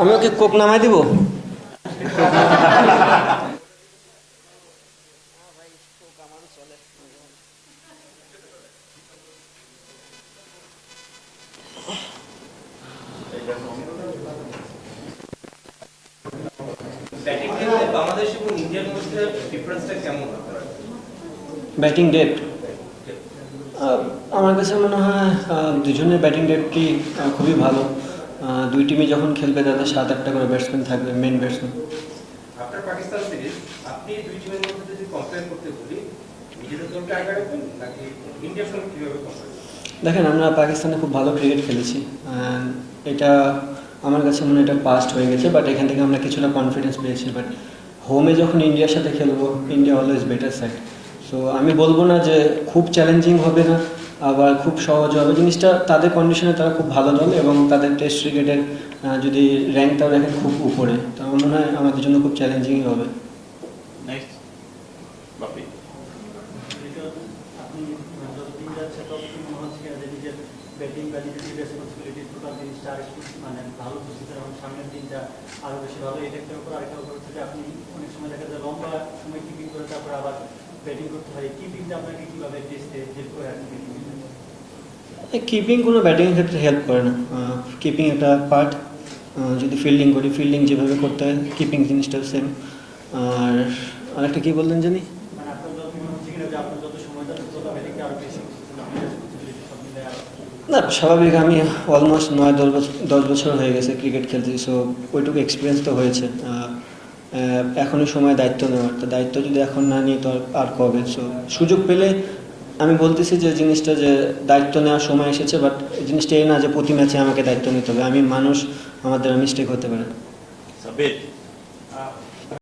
আমি ওকে কোক নামাই দিব? ব্যাটিং ডেট আমার কাছে মনে হয় দুজনের ব্যাটিং ডেটটি খুবই ভালো। দুই টিমে যখন খেলবে তাদের সাত আটটা করে ব্যাটসম্যান থাকবে মেন ব্যাটসম্যান আপনার পাকিস্তান সিরিজ আপনি দুই টিমের মধ্যে যদি কম্পেয়ার করতে বলি নিজেদের দলকে আগে রাখবেন নাকি ইন্ডিয়ার সঙ্গে কীভাবে কম্পেয়ার দেখেন আমরা পাকিস্তানে খুব ভালো ক্রিকেট খেলেছি এটা আমার কাছে মনে এটা পাস্ট হয়ে গেছে বাট এখান থেকে আমরা কিছুটা কনফিডেন্স পেয়েছি। বাট হোমে যখন ইন্ডিয়ার সাথে খেলব India always better side so আমি বলব না যে খুব চ্যালেঞ্জিং হবে না আবার খুব সহজ হবে। জিনিসটা তাদের কন্ডিশনে তারা খুব ভালো দল এবং তাদের টেস্ট ক্রিকেটের যদি র্যাঙ্কটাও দেখেন খুব উপরে। তো আমার মনে হয় আমাদের জন্য খুব চ্যালেঞ্জিংই হবে। মনে ব্যাটিং বা নিজের রেসপন্সিবিলিটি টোটাল জিনিসটা আর মানে ভালো বুঝতেছেন এবং সামনের দিনটা আরও বেশি ভালো। এই ক্ষেত্রের উপর আরেকটা ব্যাপার হচ্ছে যে আপনি অনেক সময় দেখা যায় লম্বা সময় কিপিং করে তারপর আবার ব্যাটিং করতে হয়। কিপিংটা আপনাকে কীভাবে টেস্টে হেল্প করে আর কি? কিপিং কোনো ব্যাটিংয়ের ক্ষেত্রে হেল্প করে না। কিপিং একটা পার্ট যদি ফিল্ডিং করি ফিল্ডিং যেভাবে করতে হয় কিপিং জিনিসটা সেম আর আরেকটা কী বললেন জানি? মানে না স্বাভাবিক আমি অলমোস্ট নয় দশ বছর দশ বছর হয়ে গেছে ক্রিকেট খেলতে সো ওইটুকু এক্সপিরিয়েন্স তো হয়েছে। এখনই সময় দায়িত্ব নেওয়ার। তো দায়িত্ব যদি এখন না নিই তো আর কবে? সো সুযোগ পেলে আমি বলতেছি যে জিনিসটা যে দায়িত্ব নেওয়ার সময় এসেছে বাট জিনিসটা এই না যে প্রতি ম্যাচে আমাকে দায়িত্ব নিতে হবে। আমি মানুষ, আমাদের মিস্টেক হতে পারে